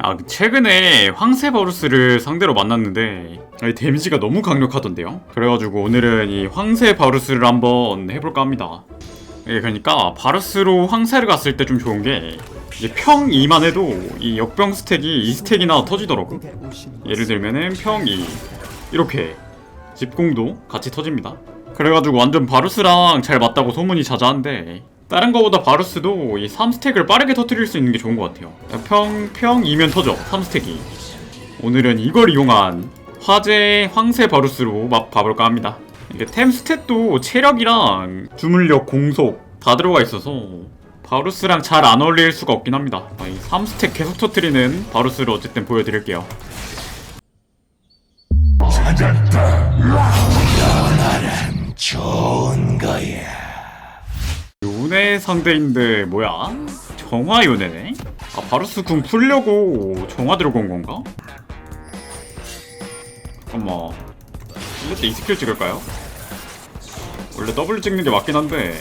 아 최근에 황새 바루스를 상대로 만났는데 데미지가 너무 강력하던데요? 그래가지고 오늘은 이 황새 바루스를 한번 해볼까 합니다. 예, 그러니까 바루스로 황새를 갔을 때 좀 좋은 게 이제 평 2만 해도 이 역병 스택이 2스택이나 터지더라고. 예를 들면은 평 2 이렇게 집공도 같이 터집니다. 그래가지고 완전 바루스랑 잘 맞다고 소문이 자자한데 다른 거보다 바루스도 이 3스택을 빠르게 터뜨릴 수 있는 게 좋은 것 같아요. 평, 평 2면 터져 3스택이. 오늘은 이걸 이용한 화재 황새 바루스로 막 봐볼까 합니다. 이게 템 스탯도 체력이랑 주물력, 공속 다 들어가 있어서 바루스랑 잘 안 어울릴 수가 없긴 합니다. 아, 이 3스택 계속 터뜨리는 바루스를 어쨌든 보여드릴게요. 좋은 거야. 요네 상대인데 뭐야? 정화 요네네? 아 바루스 궁 풀려고 정화 들어간 건가? 잠깐만 이럴 때이 스킬 찍을까요? 원래 W 찍는 게 맞긴 한데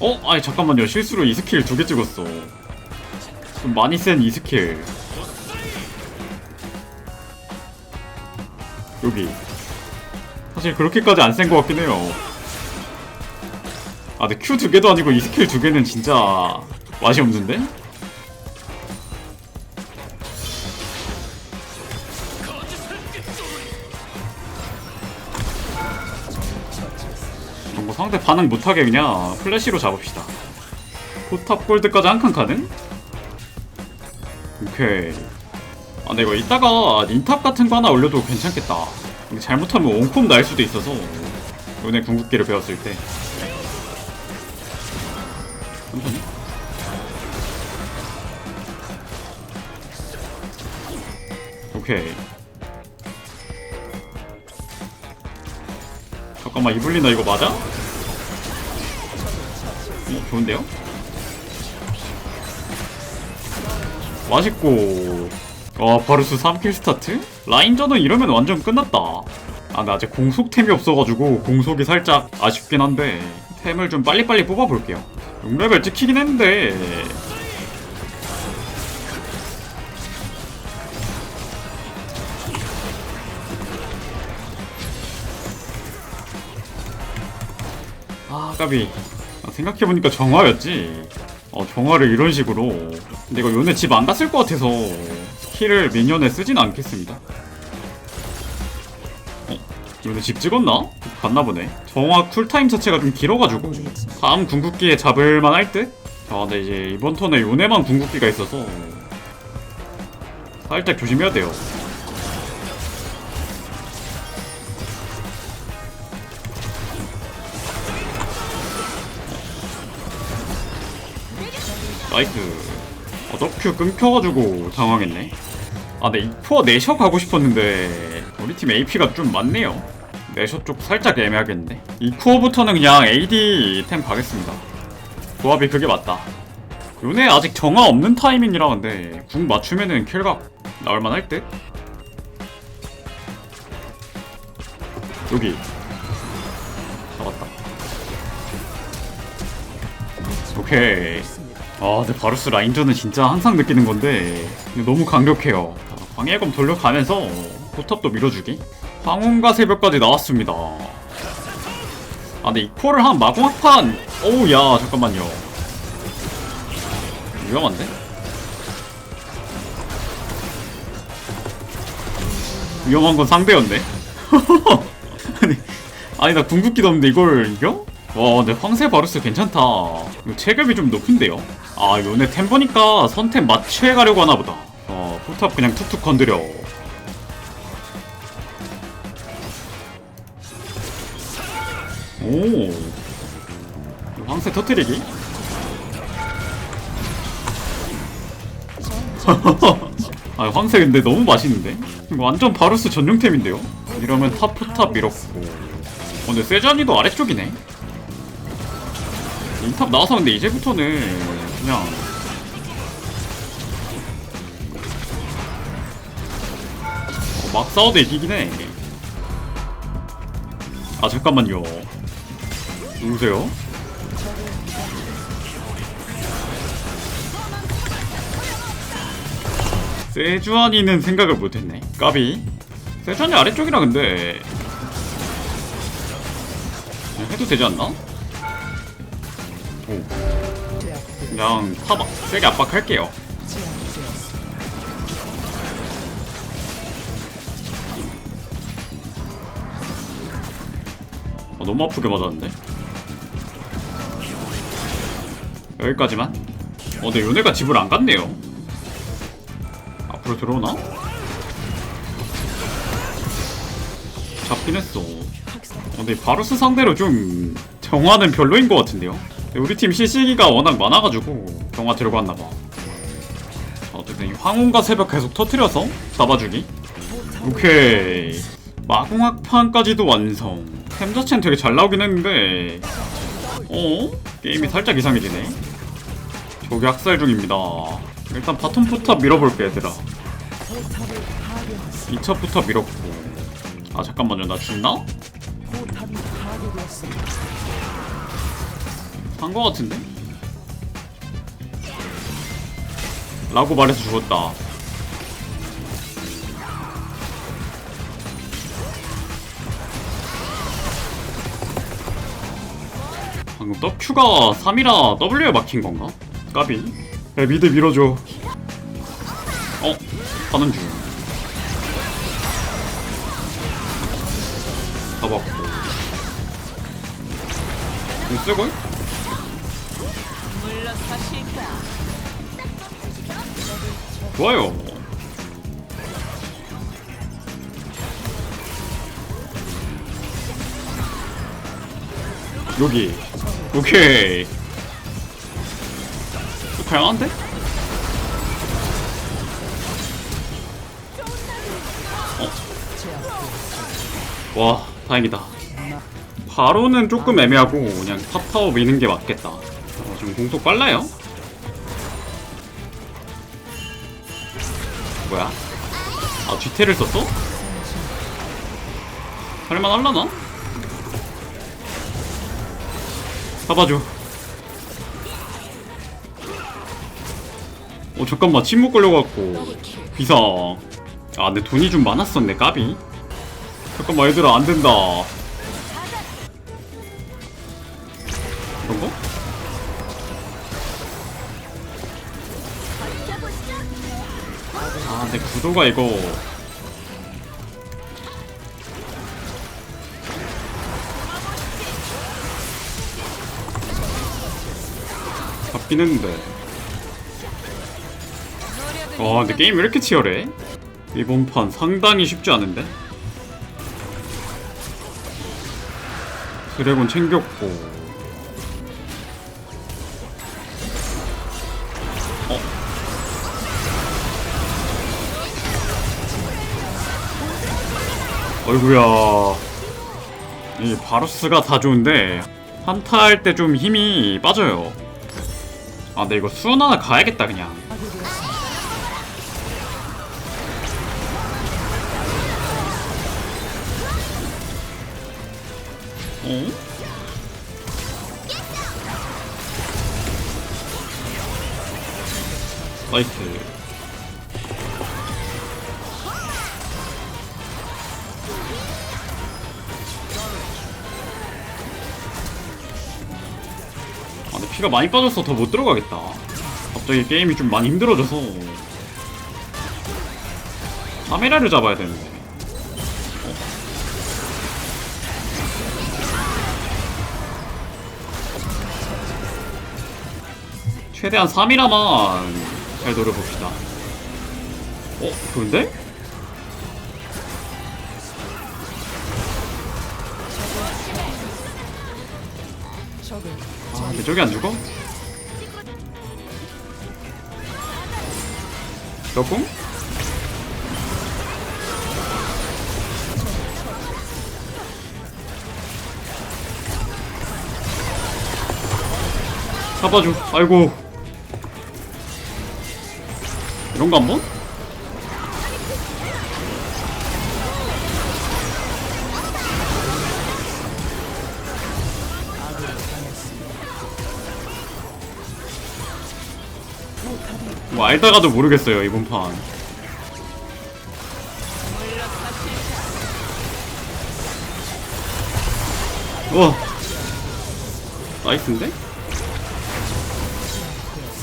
어? 어? 아니 잠깐만요 실수로 이 스킬 두 개 찍었어 좀 많이 센 이 스킬 여기 사실 그렇게까지 안 센 것 같긴 해요 아 근데 Q 두 개도 아니고 이 스킬 두 개는 진짜 맛이 없는데? 거 상대 반응 못하게 그냥 플래시로 잡읍시다 포탑 골드까지 한 칸 가능? 오케이 아, 근데 이거 이따가 닌탑 같은 거 하나 올려도 괜찮겠다. 잘못하면 원콤 날 수도 있어서 요네 궁극기를 배웠을 때. 천천히. 오케이. 잠깐만 이블리나 이거 맞아? 어, 좋은데요? 맛있고 와 바루스 3킬 스타트? 라인전은 이러면 완전 끝났다. 아나 아직 공속템이 없어가지고 공속이 살짝 아쉽긴 한데 템을 좀 빨리빨리 뽑아볼게요. 6레벨 찍히긴 했는데. 아 까비. 아, 생각해보니까 정화였지? 어 정화를 이런 식으로. 근데 이거 요네 집 안 갔을 것 같아서 스킬을 미니언에 쓰진 않겠습니다 어? 요네 집 찍었나? 갔나 보네 정화 쿨타임 자체가 좀 길어가지고 다음 궁극기에 잡을만 할 듯? 아 근데 이제 이번 턴에 요네만 궁극기가 있어서 살짝 조심해야 돼요 나이스 어, 더큐 끊겨가지고 당황했네. 아, 네, 이코어 내셔 가고 싶었는데 우리 팀 AP가 좀 많네요. 내셔 쪽 살짝 애매하겠는데. 이 코어부터는 그냥 AD 템 가겠습니다. 조합이 그게 맞다. 요네 아직 정화 없는 타이밍이라 근데 궁 맞추면은 킬각 나올만 할 듯? 여기. 잡았다. 오케이 아, 근데 바루스 라인전은 진짜 항상 느끼는 건데 너무 강력해요. 자, 광해검 돌려가면서 포탑도 밀어주기. 황혼과 새벽까지 나왔습니다. 아, 근데 이 코를 한 마공학판. 어우, 야, 잠깐만요. 위험한데? 위험한 건 상대였네. 아니, 아니 나 궁극기도 없는데 이걸 이겨? 와 근데 황새 바루스 괜찮다 체급이 좀 높은데요? 아 요네 템 보니까 선템 맞춰가려고 하나보다 어 포탑 그냥 툭툭 건드려 오 황새 터트리기? 아 황새 근데 너무 맛있는데? 이거 완전 바루스 전용템인데요? 이러면 탑 포탑 밀었고 어, 근데 세자니도 아래쪽이네 인탑 나와서 근데 이제부터는 그냥 어, 막 싸워도 이기긴 해. 아 잠깐만요. 누구세요? 세주안이는 생각을 못했네. 까비. 세주안이 아래쪽이라 근데 해도 되지 않나? 오. 그냥 탑 세게 압박할게요. 어, 너무 아프게 맞았는데? 여기까지만? 어, 근데 요네가 집을 안 갔네요. 앞으로 들어오나? 잡긴 했어. 어, 근데 바루스 상대로 좀 정화는 별로인 것 같은데요? 우리 팀 CC기가 워낙 많아가지고 정화 들고 왔나봐. 어쨌든 이 황혼과 새벽 계속 터트려서 잡아주기. 오케이. 마공학판까지도 완성. 템 자체는 되게 잘 나오긴 했는데 어? 게임이 살짝 이상해지네. 저기 학살 중입니다. 일단 바텀 포탑 밀어볼게 얘들아. 2차부터 밀었고 아 잠깐만요 나 죽나? 한거 같은데? 라고 말해서 죽었다 방금 떡큐가 3이라 W에 막힌 건가? 까비 야 미드 밀어줘 어? 가는 중 잡았고 이거 쓸걸? 좋아요. 여기. 오케이. 다양한데? 어. 와 다행이다. 바로는 조금 애매하고 그냥 탑타워 미는 게 맞겠다 어, 지금 공속 빨라요? 뭐야? 아 뒤태를 썼어? 할만 할라나? 잡아줘 어 잠깐만 침묵 걸려갖고 비상 아 근데 돈이 좀 많았었네 까비 잠깐만 얘들아 안된다 근데 구도가 이거 잡긴 했는데 와 근데 게임 왜 이렇게 치열해? 이번 판 상당히 쉽지 않은데? 드래곤 챙겼고 어이구야. 이 바루스가 다 좋은데 한타 할 때 좀 힘이 빠져요. 아 근데 이거 수원 하나 가야겠다 그냥. 어? 나이스 피가 많이 빠져서 더 못 들어가겠다 갑자기 게임이 좀 많이 힘들어져서 카메라를 잡아야 되는데 최대한 3이라만 잘 노려봅시다. 어? 좋은데? 아, 근데 저기 안 죽어? 적궁? 잡아줘. 아이고. 이런 거 한 번? 뭐 알다가도 모르겠어요 이번 판 와 나이스인데?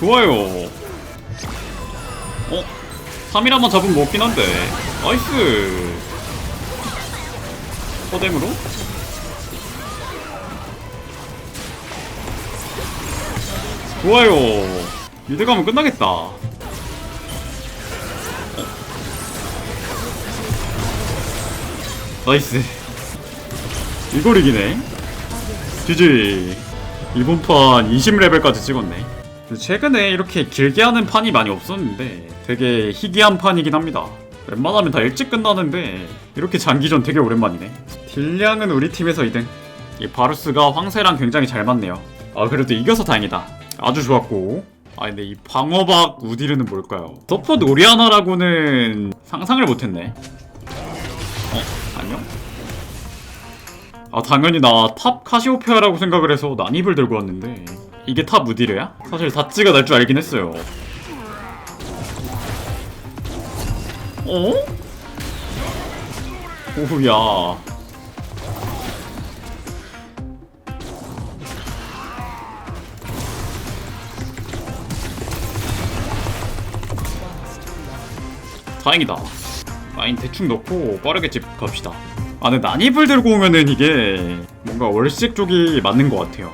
좋아요 어? 3이라만 잡으면 먹긴 한데 나이스 서댐으로? 좋아요 미드 가면 끝나겠다. 어? 나이스. 이걸 이기네. GG 이번 판 20레벨까지 찍었네. 최근에 이렇게 길게 하는 판이 많이 없었는데 되게 희귀한 판이긴 합니다. 웬만하면 다 일찍 끝나는데 이렇게 장기전 되게 오랜만이네. 딜량은 우리 팀에서 2등. 이 바루스가 황새랑 굉장히 잘 맞네요. 아 그래도 이겨서 다행이다. 아주 좋았고 아 근데 이 방어박 우디르는 뭘까요? 서포트 오리아나라고는 상상을 못했네 어? 안녕? 아 당연히 나 탑 카시오페아라고 생각을 해서 난입을 들고 왔는데 이게 탑 우디르야? 사실 다찌가 날 줄 알긴 했어요 어? 오우야 다행이다. 라인 대충 넣고 빠르게 집 갑시다. 아 근데 난입을 들고 오면은 이게 뭔가 월식 쪽이 맞는 것 같아요.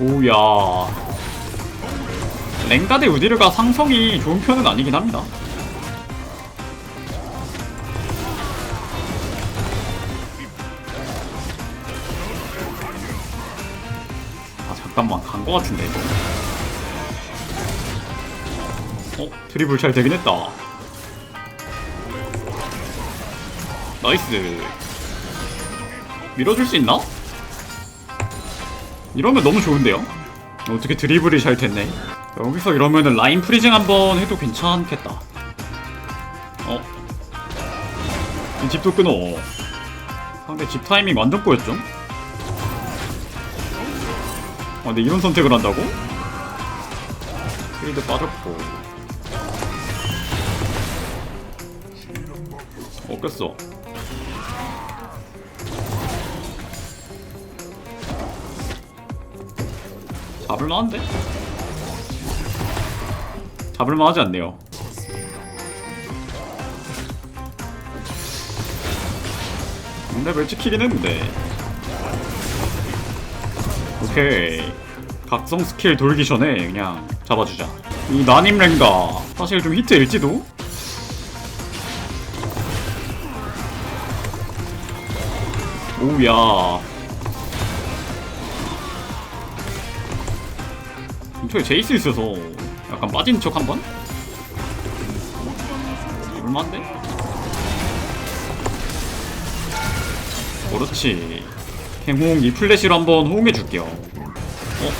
오야. 랭가 대 우디르가 상성이 좋은 편은 아니긴 합니다. 아 잠깐만. 간거 같은데 이거 어? 드리블 잘 되긴 했다 나이스 밀어줄 수 있나? 이러면 너무 좋은데요? 어떻게 드리블이 잘 됐네 여기서 이러면은 라인 프리징 한번 해도 괜찮겠다 어? 이 집도 끊어 상대 집 타이밍 완전 꼬였죠? 아 근데 이런 선택을 한다고? 필드 빠졌고 꼈어. 잡을만한데? 잡을만하지 않네요. 레벨 찍히긴 했는데. 오케이. 각성 스킬 돌기 전에 그냥 잡아주자. 이 난임 랭가. 사실 좀 히트일지도? 오우야 근처에 제이스 있어서 약간 빠진 척 한번? 얼마인데? 그렇지 행홍 이 플래시로 한번 호응해줄게요 어?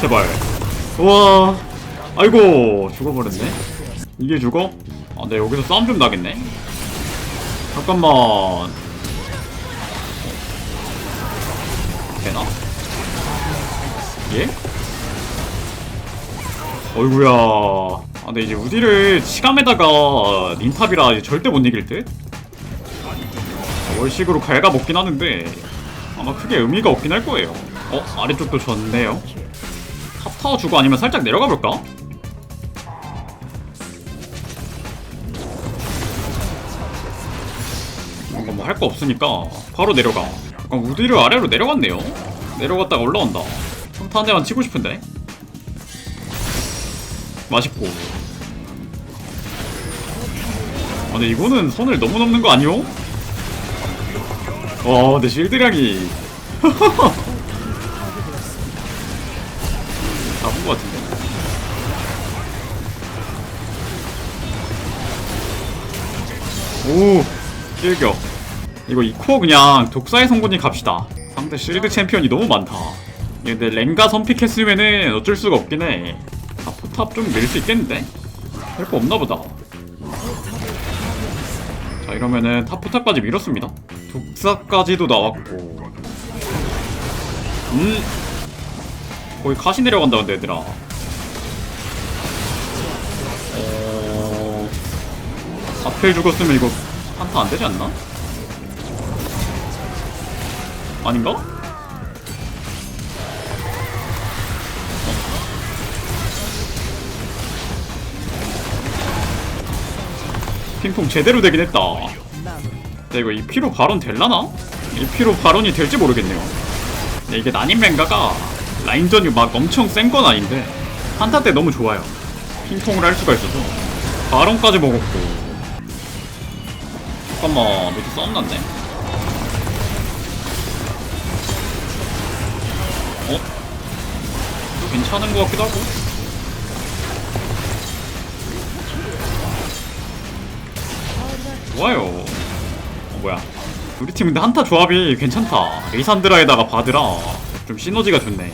제발 우와 아이고 죽어버렸네 이게 죽어? 아, 네 여기서 싸움 좀 나겠네 잠깐만 어? 되나? 예? 어이구야 아 근데 이제 우디를 치감에다가 닌탑이라 이제 절대 못 이길 듯? 월식으로 갉아먹긴 하는데 아마 크게 의미가 없긴 할 거예요 어? 아래쪽도 좋네요 탑타워 주고 아니면 살짝 내려가 볼까? 할 거 없으니까 바로 내려가. 어, 우디를 아래로 내려갔네요. 내려갔다가 올라온다. 평타 한 대만 치고 싶은데. 맛있고. 아 근데 이거는 선을 너무 넘는 거 아니오? 와 근데 실드량이. 잡은 거 같은데. 오 실격 이거 이코어 그냥 독사의 성분이 갑시다. 상대 실드 챔피언이 너무 많다. 근데 랭가 선픽했으면은 어쩔 수가 없긴 해. 아, 포탑 좀 밀 수 있겠는데? 할거 없나 보다. 자 이러면은 탑 포탑까지 밀었습니다. 독사까지도 나왔고. 음. 거의 카시 내려간다 근데 얘들아. 어... 하필 죽었으면 이거 한타 안 되지 않나? 아닌가? 핑퐁 제대로 되긴 했다. 근데 이거 2피로 발언 될라나? 2피로 발언이 될지 모르겠네요. 근데 이게 난임랭가가 라인전이 막 엄청 센 건 아닌데 한타 때 너무 좋아요. 핑퐁을 할 수가 있어서 발언까지 먹었고 잠깐만 밑에 싸움 났네? 괜찮은 것 같기도 하고. 좋아요. 어 뭐야. 우리 팀 근데 한타 조합이 괜찮다. 리산드라에다가 바드라. 좀 시너지가 좋네.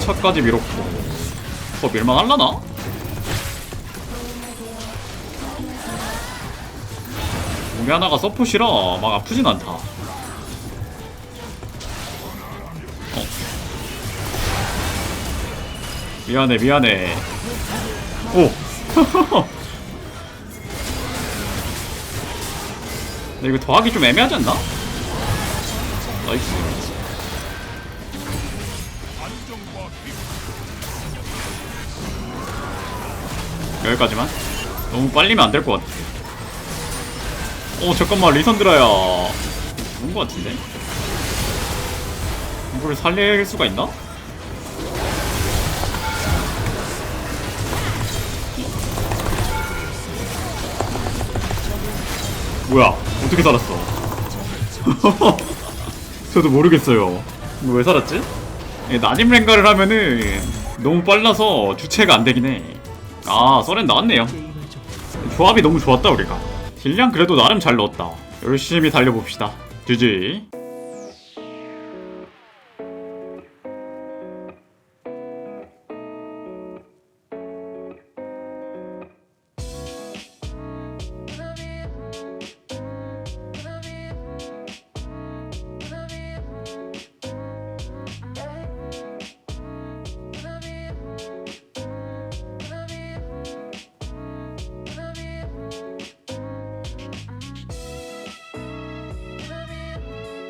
2차까지 밀었고. 더 밀만 할라나? 우리 하나가 서폿이라 막 아프진 않다 미안해 미안해. 오. 근데 이거 더하기 좀 애매하지 않나? 나이스. 여기까지만? 너무 빨리면 안 될 것 같아. 어 잠깐만 리선드라야. 좋은 것 같은데? 이걸 살릴 수가 있나? 뭐야? 어떻게 살았어? 저도 모르겠어요. 이거 왜 살았지? 예, 난임 랭가를 하면은 너무 빨라서 주체가 안 되긴 해아 서렌 나왔네요. 조합이 너무 좋았다 우리가. 딜량 그래도 나름 잘 넣었다. 열심히 달려봅시다. GG